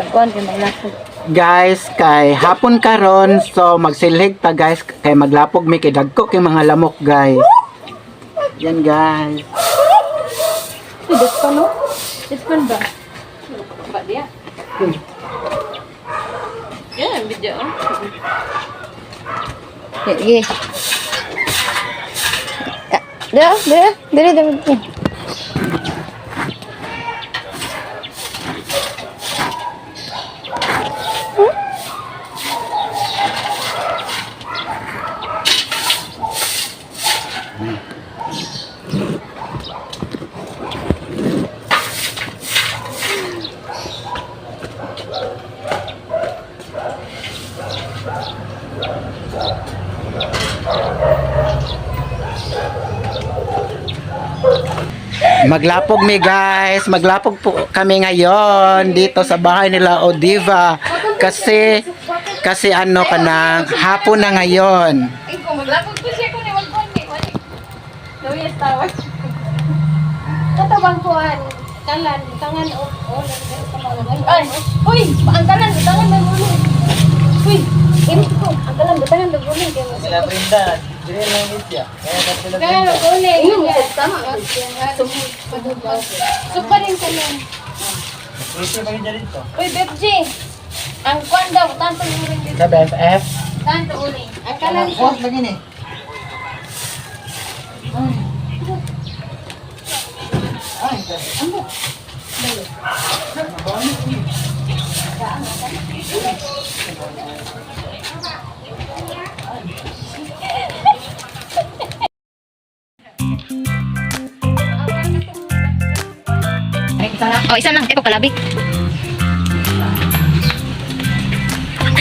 Pagkuhan kay maglapog. Guys, kay hapon karon so magsilhig ta guys kay maglapog mi kay dagko kay mga lamok guys. Yan guys. Uy, das pa no? Das pa ba? Ba dia? Yan, video. Sige. Dito, dito, dito, dito. Maglapog mi guys, maglapog po kami ngayon dito sa bahay nila Odiva kasi kasi ano kanang hapon na ngayon. Maglapog ko siya kung niwag ko ni. Gawin yung tawag. Katabang kuan, kalan, tangan o o Ay, uy, ang kanan, tangan na gulo. Uy, Ini ko, ang kalan butangan na gulo kay mo. Sila Brenda, dili lang itya. Kaya ka sila Kaya Brenda. gule, Ayun, yun tama. Supa rin kami. Ito ba yung dito? Uy, Bebji. Ang kuan daw, tanto uling dito. Sa BFF. Tanto uling. Ang kalan Kanan ko lagi ni. Ay, ano? Oh, isa lang. Eko kalabi.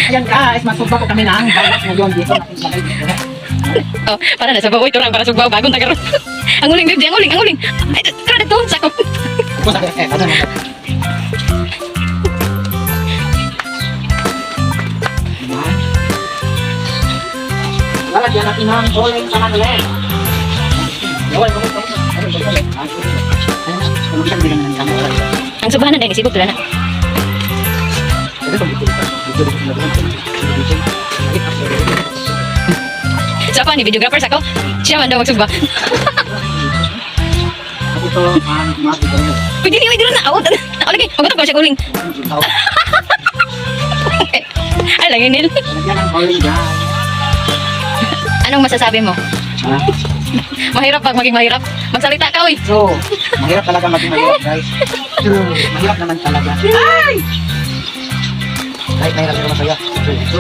Ayan guys, masugba po kami ng balas ngayon dito. Oh, para na sa baboy turang para baboy bagong tagaron. ang uling bibdi, ang uling, ang uling. Ay, kada to, sakop. Lalagyan natin ng oling sa manuel. Gawin mo ito. Ayun, kumulitan din naman ang subahanan din isibot na. So ako ni videographer sa ako. Siya man daw magsugba. Pwede ni pwede na out. Ako lagi, magutok ko siya uling. Ay, lagi nil. Ng. Anong masasabi mo? Mahirap pag maging mahirap. Magsalita ka, uy. So, mahirap talaga maging mahirap, guys. So, mahirap naman talaga. Ay! Kahit mahirap pero masaya. So, so.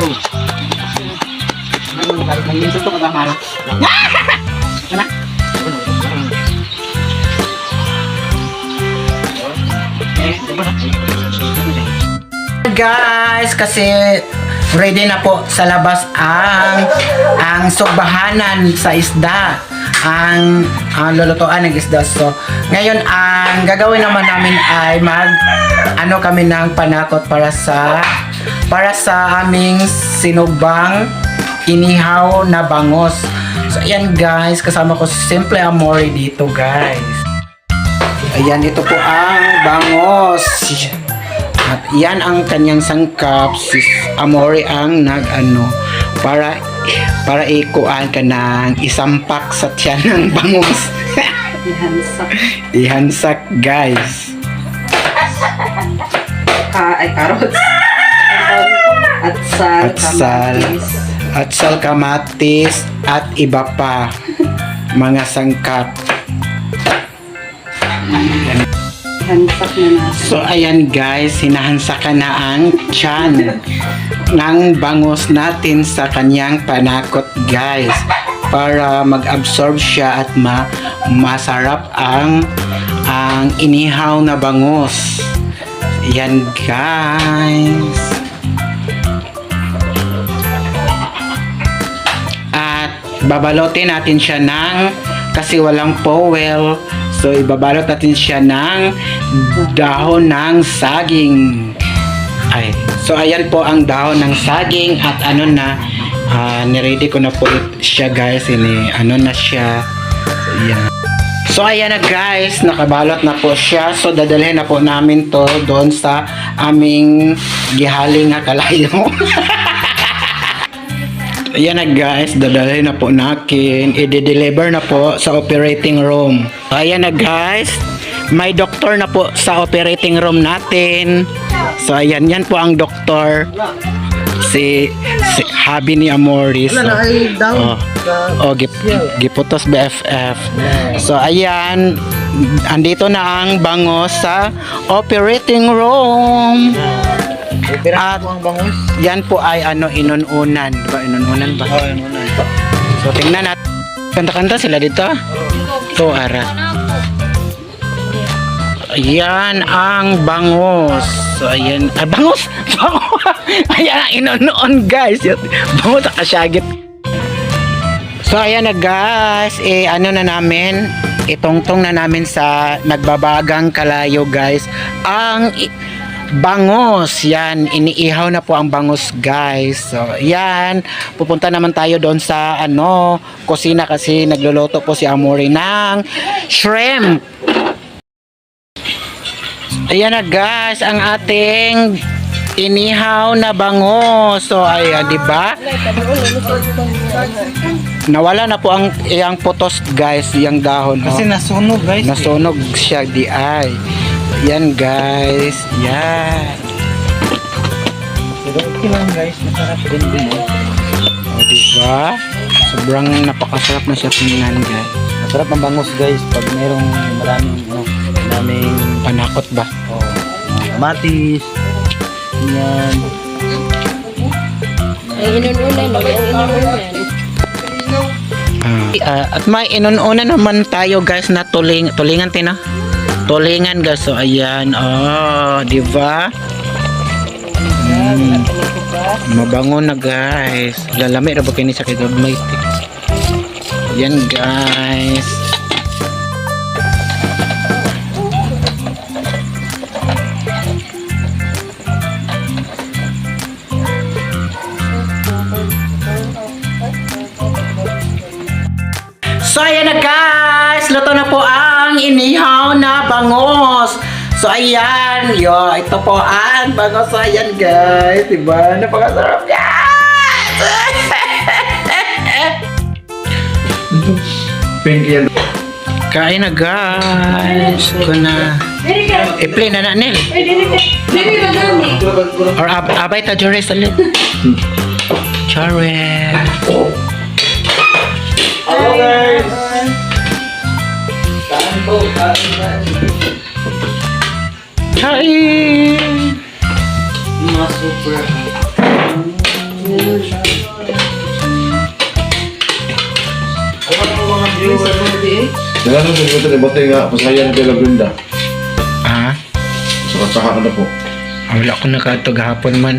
Ano, kahit mahirap ito kagamara. Ano? Guys, kasi ready na po sa labas ang ang sugbahanan sa isda ang ang lulutuan ng isda. So ngayon ang gagawin naman namin ay mag ano kami ng panakot para sa para sa aming sinugbang inihaw na bangos so ayan guys kasama ko si Simple Amore dito guys. Ayan ito po ang bangos at yan ang kanyang sangkap, si Amore ang nag-ano, para para ikuan ka ng isampak sa tiyan ng bangus. Ihansak Ihansak, guys. ka ay carrots. At sal, At sal. kamatis. At sal kamatis at iba pa mga sangkap. Ihansak na natin. So ayan guys, hinahansakan na ang tiyan ng bangus natin sa kanyang panakot guys para mag-absorb siya at ma masarap ang ang inihaw na bangus. Yan guys. At babalotin natin siya ng kasi walang powel. So ibabalot natin siya ng dahon ng saging. Ay, so ayan po ang dahon ng saging at ano na ah, niready ko na po siya guys ini ano na siya. So, ayan. So ayan na guys, nakabalot na po siya. So dadalhin na po namin to doon sa aming gihaling nga kalayo. ayan na guys, dadalhin na po natin. I-deliver na po sa operating room. So ayan na guys, may doktor na po sa operating room natin. So ayan, yan po ang doktor. Si, si Habi ni Amoris. Wala na ay down. Oh. Oh, gip, giputos BFF. So, ayan. Andito na ang bango sa operating room. At- mo ang bangus. Yan po ay ano, inununan. Diba? Inununan ba? Oo, yun muna. So, tingnan natin. Kanta-kanta sila dito. To, ara. Ayan ang bangos. Ayan. Ah, bangos! Bangos! ayan ang inunuon, guys. Yan. Bangos at kasyagit. So, ayan na, guys. Eh, ano na namin, itongtong na namin sa nagbabagang kalayo, guys. Ang bangos. Yan, iniihaw na po ang bangos, guys. So, yan. Pupunta naman tayo doon sa, ano, kusina kasi nagluluto po si Amore ng shrimp. Ayan na guys, ang ating inihaw na bango. So ayan, di ba? Nawala na po ang iyang putos guys, iyang dahon. Kasi oh. nasunog guys. Nasunog siya di ay. Yan guys, yan. Pero okay lang guys. Masarap din din eh. O di ba? Sobrang napakasarap na siya tingnan guys. Masarap ang bangus guys. Pag mayroong maraming ano, maraming Panakot ba? oh, kamatis. Yan. Ang inununan? Ang inununan. Ah, at may inununa naman tayo guys na tuling tulingan tino. Tulingan guys. So ayan. Oh, di ba? Mm. Mabango na guys. Lalami ra ba kini sa kagabay? Yan guys. So ayan na guys, luto na po ang inihaw na bangos. So ayan, yo, ito po ang bangos. Ayan guys, diba? Napakasarap guys! Kain na guys. Ko na. I-play na na nil. Or ab abay ta Joris ulit. Joris. Hello guys. Kain. Mga super. Ano po mga viewers? Dengan sa mga ito, bote nga, pasayan kay Labrinda. Ah, So, kasaha ka na po. wala ko nakatog hapon man.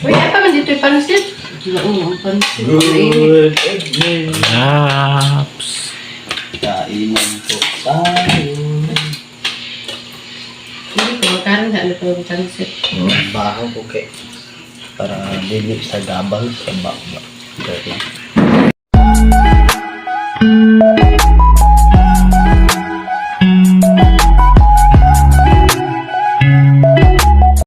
Uy, apa man dito yung pansit? Oo, ang pansit. Good evening. Laps. Kainan po tayo. Hindi ko makaroon na ito yung pansit. Baho po kay para dili sa gabal sa bakba. Joke lang.